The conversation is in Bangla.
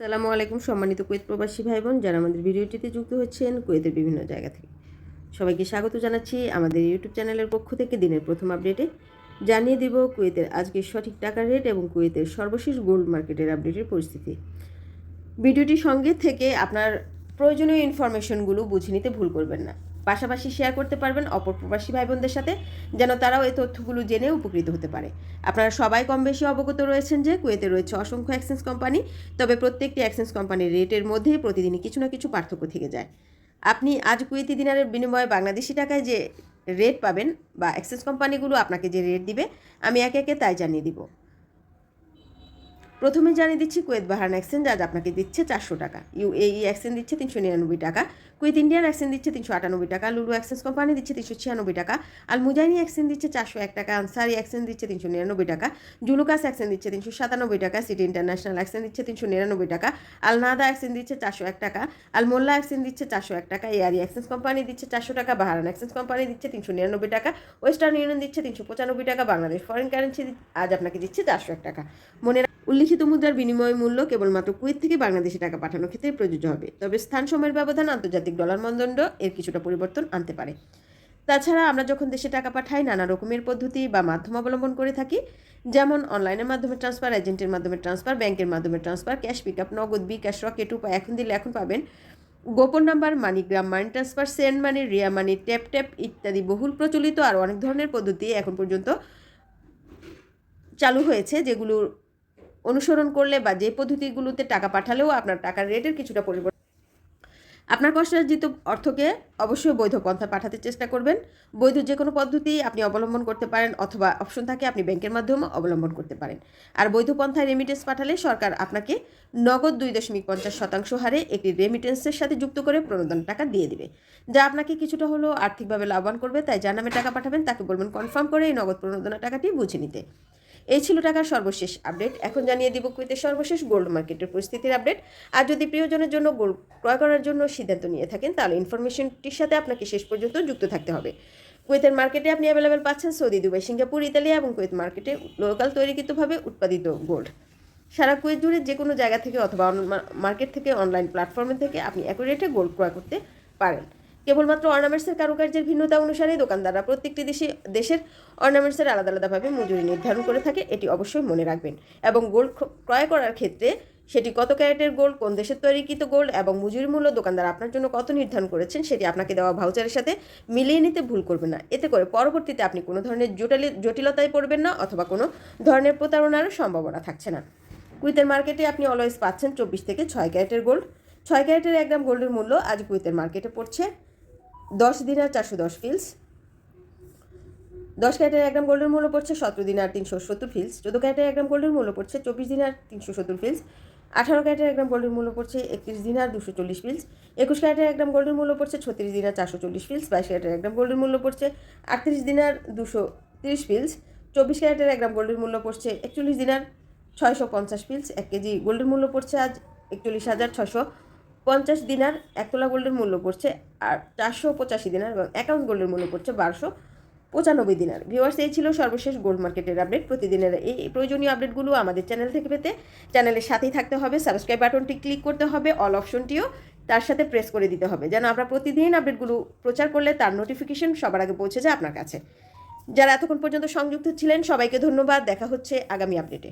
সালামু আলাইকুম সম্মানিত কুয়েত প্রবাসী ভাই বোন যারা আমাদের ভিডিওটিতে যুক্ত হচ্ছেন কুয়েতের বিভিন্ন জায়গা থেকে। সবাইকে স্বাগত জানাচ্ছি আমাদের ইউটিউব চ্যানেলের পক্ষ থেকে দিনের প্রথম আপডেটে। জানিয়ে দিব কুয়েতের আজকের সঠিক টাকার রেট এবং কুয়েতের সর্বশেষ গোল্ড মার্কেটের আপডেটের পরিস্থিতি। ভিডিওটি সঙ্গে থেকে আপনার প্রয়োজনীয় ইনফরমেশনগুলো বুঝে নিতে ভুল করবেন না। পাশাপাশি শেয়ার করতে পারবেন অপর প্রবাসী ভাই বোনদের সাথে, যেন তারাও এই তথ্যগুলো জেনে উপকৃত হতে পারে। আপনারা সবাই কম বেশি অবগত রয়েছেন যে কুয়েতে রয়েছে অসংখ্য অ্যাক্সেন্স কোম্পানি তবে প্রত্যেকটি অ্যাক্সেন্স কোম্পানির রেটের মধ্যেই প্রতিদিনই কিছু না কিছু পার্থক্য থেকে যায়। আপনি আজ কুয়েতি দিনারের বিনিময়ে বাংলাদেশি টাকায় যে রেট পাবেন বা এক্সচেঞ্জ কোম্পানিগুলো আপনাকে যে রেট দিবে, আমি একে একে তাই জানিয়ে দিব। প্রথমে জানিয়ে দিচ্ছি কুয়েত বাহারান এক্সচেঞ্জ, আজ আপনাকে দিচ্ছে চারশো টাকা। ইউএই এক্সচেঞ্জ দিচ্ছে তিনশো নিরানব্বই টাকা। কুয়েত ইন্ডিয়ান এক্সচেঞ্জ দিচ্ছে তিনশো আটানব্বই টাকা। লুলু এক্সচেঞ্জ কোম্পানি দিচ্ছে তিনশো ছিয়ানব্বই টাকা। আল মুজাইনি এক্সচেঞ্জ দিচ্ছে চারশো এক টাকা। আনসারি এক্সচেঞ্জ দিচ্ছে তিনশো নিরানব্বই টাকা। জুলুকাস এক্সচেঞ্জ দিচ্ছে তিনশো সাতানব্বই টাকা। সিটি ইন্টারন্যাশনাল এক্সচেঞ্জ দিচ্ছে তিনশো নিরানব্বই টাকা। আল নাদা এক্সচেঞ্জ দিচ্ছে চারশো এক টাকা। আল মোল্লা এক্সচেঞ্জ দিচ্ছে চারশো এক টাকা। এয়ারি এক্সচেঞ্জ কোম্পানি দিচ্ছে চারশো টাকা। বাহারান এক্সচেঞ্জ কোম্পানি দিচ্ছে তিনশো নিরানব্বই টাকা। ওয়েস্টার্ন ইউনিয়ন দিচ্ছে তিনশো পঁচানব্বই টাকা। বাংলাদেশ ফরেন কারেন্সি আজ আপনাকে দিচ্ছে চারশো এক টাকা। মনে উল্লিখিত মুদ্রার বিনিময় মূল্য কেবলমাত্র কুয়েত থেকে বাংলাদেশে টাকা পাঠানোর ক্ষেত্রে প্রযোজ্য হবে। তবে স্থান সময়ের ব্যবধান, আন্তর্জাতিক ডলার মানদণ্ড, এর কিছুটা পরিবর্তন আনতে পারে। তাছাড়া আমরা যখন দেশে টাকা পাঠাই, নানা রকমের পদ্ধতি বা মাধ্যম অবলম্বন করে থাকি, যেমন অনলাইনের মাধ্যমে ট্রান্সফার, এজেন্টের মাধ্যমে ট্রান্সফার, ব্যাংকের মাধ্যমে transfer, cash pick up Nagad bKash Rocket উপায় এখন দিলে এখন পাবেন গোপন number, MoneyGram money transfer, send money, Ria money, tap tap ইত্যাদি বহুল প্রচলিত আর অনেক ধরনের পদ্ধতি এখন পর্যন্ত চালু হয়েছে যেগুলো অনুসরণ করলে বা যে পদ্ধতিগুলোতে টাকা পাঠালেও আপনার টাকার রেটের কিছুটা পরিবর্তন আপনার কষ্টার্জিত অর্থকে অবশ্যই বৈধ পন্থা পাঠাতে চেষ্টা করবেন। বৈধ যে কোনো পদ্ধতি আপনি অবলম্বন করতে পারেন অথবা অপশন থাকে আপনি ব্যাংকের মাধ্যমে অবলম্বন করতে পারেন। আর বৈধ পন্থায় রেমিটেন্স পাঠালে সরকার আপনাকে নগদ দুই দশমিক পঞ্চাশ শতাংশ হারে একটি রেমিটেন্সের সাথে যুক্ত করে প্রণোদন টাকা দিয়ে দেবে। যা আপনাকে কিছুটা হলেও আর্থিকভাবে লাভবান করবে, তাই যার নামে টাকা পাঠাবেন তাকে বলবেন কনফার্ম করে এই নগদ প্রণোদনা টাকাটি বুঝে নিতে। এই ছিল টাকার সর্বশেষ আপডেট। এখন জানিয়ে দিব কুইতের সর্বশেষ গোল্ড মার্কেটের পরিস্থিতির আপডেট। আর যদি প্রিয়জনের জন্য গোল্ড ক্রয় করার জন্য সিদ্ধান্ত নিয়ে থাকেন, তাহলে ইনফরমেশনটির সাথে আপনাকে শেষ পর্যন্ত যুক্ত থাকতে হবে। কুয়েতের মার্কেটে আপনি অ্যাভেলেবেল পাচ্ছেন সৌদি, দুবাই, সিঙ্গাপুর, ইতালি এবং কুয়েত মার্কেটে লোকাল তৈরিকৃতভাবে উৎপাদিত গোল্ড। সারা কুয়েত জুড়ে যে কোনো জায়গা থেকে অথবা মার্কেট থেকে অনলাইন প্ল্যাটফর্মে থেকে আপনি অ্যাকুরেটে গোল্ড ক্রয় করতে পারেন। কেবলমাত্র অর্নামেন্টসের কারুকার্যের ভিন্নতা অনুসারে দোকানদাররা প্রত্যেকটি দেশে দেশের অর্নামেন্টসের আলাদা আলাদাভাবে মজুরি নির্ধারণ করে থাকে, এটি অবশ্যই মনে রাখবেন। এবং গোল্ড ক্রয় করার ক্ষেত্রে সেটি কত ক্যারেটের গোল্ড কোন দেশের তৈরিকৃত গোল্ড এবং মজুরি মূল্য দোকানদার আপনার জন্য কত নির্ধারণ করেছেন সেটি আপনাকে দেওয়া ভাউচারের সাথে মিলিয়ে নিতে ভুল করবেন না। এতে করে পরবর্তীতে আপনি কোনো ধরনের জটিল জটিলতায় পড়বেন না অথবা কোনো ধরনের প্রতারণারও সম্ভাবনা থাকছে না। কুইতের মার্কেটে আপনি অলওয়েজ পাচ্ছেন চব্বিশ থেকে ছয় ক্যারেটের গোল্ড ছয় ক্যারেটের এক গ্রাম গোল্ডের মূল্য আজ কুইতের মার্কেটে পড়ছে দশ দিনার চারশো দশ ফিলস দশ ক্যারেটের এক গ্রাম গোল্ডের মূল্য পড়ছে সতেরো দিনার তিনশো সত্তর ফিলস চোদ্দ ক্যারেটের এক গ্রাম গোল্ডের মূল্য পড়ছে চব্বিশ দিনার তিনশো সত্তর ফিলস আঠারো ক্যারেটের এক গ্রাম গোল্ডের মূল্য পড়ছে একত্রিশ দিনার দুশো চল্লিশ ফিলস একুশ ক্যারেটের এক গ্রাম গোল্ডের মূল্য পড়ছে ছত্রিশ দিনার চারশো চল্লিশ ফিলস বাইশ ক্যারেটের এক গ্রাম গোল্ডের মূল্য পড়ছে আটত্রিশ দিনার দুশো তিরিশ ফিলস চব্বিশ ক্যারেটের এক গ্রাম গোল্ডের মূল্য পড়ছে একচল্লিশ দিনার ছয়শো পঞ্চাশ ফিলস এক কেজি গোল্ডের মূল্য পড়ছে আজ একচল্লিশ হাজার ছশো পঞ্চাশ দিনার এক তোলা গোল্ডের মূল্য পড়ছে আর চারশো পঁচাশি দিনার এবং অ্যাকাউন্ট গোল্ডের মূল্য পড়ছে বারোশো পঁচানব্বই দিনার। ভিউয়ার্স এই ছিল সর্বশেষ গোল্ড মার্কেটের আপডেট প্রতিদিনের এই প্রয়োজনীয় আপডেটগুলো আমাদের চ্যানেল থেকে পেতে চ্যানেলের সাথেই থাকতে হবে। সাবস্ক্রাইব বাটনটি ক্লিক করতে হবে অল অপশনটিও তার সাথে প্রেস করে দিতে হবে, যেন আমরা প্রতিদিন আপডেটগুলো প্রচার করলে তার নোটিফিকেশন সবার আগে পৌঁছে যায় আপনার কাছে। যারা এতক্ষণ পর্যন্ত সংযুক্ত ছিলেন, সবাইকে ধন্যবাদ। দেখা হচ্ছে আগামী আপডেটে